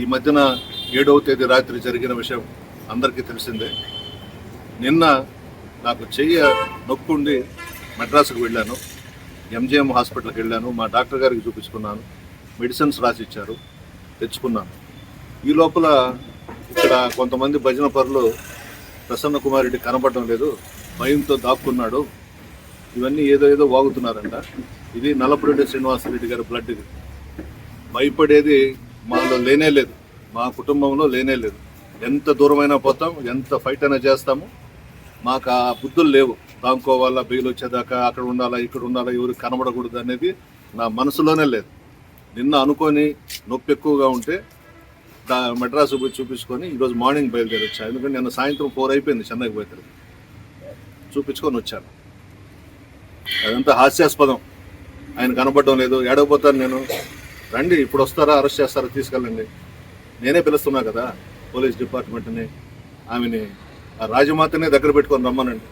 ఈ మధ్యన ఏడవ తేదీ రాత్రి జరిగిన విషయం అందరికీ తెలిసిందే. నిన్న నాకు చెయ్య నొక్కుండి మద్రాసుకు వెళ్ళాను. ఎంజిఎం హాస్పిటల్కి వెళ్ళాను. మా డాక్టర్ గారికి చూపించుకున్నాను. మెడిసిన్స్ రాసి ఇచ్చారు తెచ్చుకున్నాను. ఈ లోపల ఇక్కడ కొంతమంది భజన పరులు ప్రసన్న కుమార్ రెడ్డి కనపడడం లేదు. భయంతో దాక్కున్నాడు. ఇవన్నీ ఏదో ఏదో వాగుతున్నారంట. ఇది నల్లపురెడ్డి శ్రీనివాసరెడ్డి గారి బ్లడ్ ఇది. భయపడేది మాలో లేనే లేదు. మా కుటుంబంలో లేనే లేదు. ఎంత దూరమైనా పోతాం ఎంత ఫైట్ అయినా చేస్తాము. మాకు ఆ బుద్ధులు లేవు. దాంకోవాలా బెయిల్ వచ్చేదాకా అక్కడ ఉండాలా ఇక్కడ ఉండాలా ఎవరికి కనబడకూడదు అనేది నా మనసులోనే లేదు. నిన్న అనుకొని నొప్పి ఎక్కువగా ఉంటే దా మెడ్రాస్ పోయి చూపించుకొని ఈరోజు మార్నింగ్ బయలుదేరి వచ్చాను ఎందుకంటే నిన్న సాయంత్రం ఫోర్ అయిపోయింది చెన్నైకి పోయి చూపించుకొని వచ్చాను. అదంతా హాస్యాస్పదం. ఆయన కనపడడం లేదు. ఏడవపోతాను నేను. రండి ఇప్పుడు వస్తారా అరెస్ట్ చేస్తారా తీసుకెళ్ళండి. నేనే పిలుస్తున్నా కదా పోలీస్ డిపార్ట్మెంట్ని ఆమెని ఆ రాజమాతనే దగ్గర పెట్టుకొని రమ్మనండి.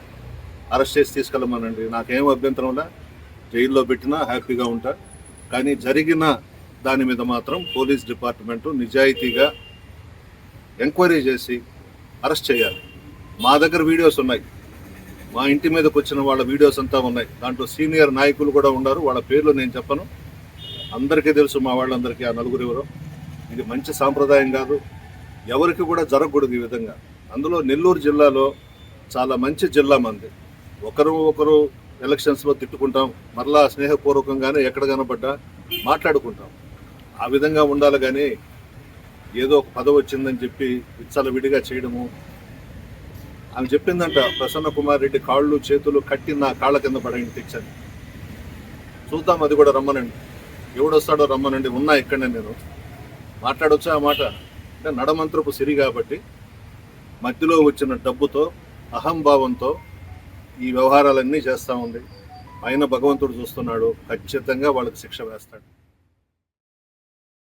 అరెస్ట్ చేసి తీసుకెళ్ళమనండి. నాకేం అభ్యంతరంలా జైల్లో పెట్టినా హ్యాపీగా ఉంటా. కానీ జరిగిన దాని మీద మాత్రం పోలీస్ డిపార్ట్మెంటు నిజాయితీగా ఎంక్వైరీ చేసి అరెస్ట్ చేయాలి. మా దగ్గర వీడియోస్ ఉన్నాయి. మా ఇంటి మీదకి వచ్చిన వాళ్ళ వీడియోస్ అంతా ఉన్నాయి. దాంట్లో సీనియర్ నాయకులు కూడా ఉన్నారు. వాళ్ళ పేర్లు నేను చెప్పను. అందరికీ తెలుసు మా వాళ్ళందరికీ ఆ నలుగురు ఎవరో. ఇది మంచి సాంప్రదాయం కాదు. ఎవరికి కూడా జరగకూడదు ఈ విధంగా. అందులో నెల్లూరు జిల్లాలో చాలా మంచి జిల్లా మంది. ఒకరు ఒకరు ఎలక్షన్స్లో తిట్టుకుంటాం మరలా స్నేహపూర్వకంగానే ఎక్కడ కనబడ్డా మాట్లాడుకుంటాం. ఆ విధంగా ఉండాలి కానీ ఏదో ఒక పదవి వచ్చిందని చెప్పి విచ్చలవిడిగా చేయడము. ఆమె చెప్పిందంట ప్రసన్న కుమార్ రెడ్డి కాళ్ళు చేతులు కట్టి నా కాళ్ళ కింద పడండి తెచ్చాను. చూద్దాం అది కూడా రమ్మనండి. ఎవడొస్తాడో రమ్మనండి ఉన్నా ఇక్కడనే నేను. మాట్లాడొచ్చా ఆ మాట? అంటే నడమంత్రపు సిరి కాబట్టి మధ్యలో వచ్చిన డబ్బుతో అహంభావంతో ఈ వ్యవహారాలన్నీ చేస్తూ ఉంది. పైన భగవంతుడు చూస్తున్నాడు ఖచ్చితంగా వాళ్ళకి శిక్ష వేస్తాడు.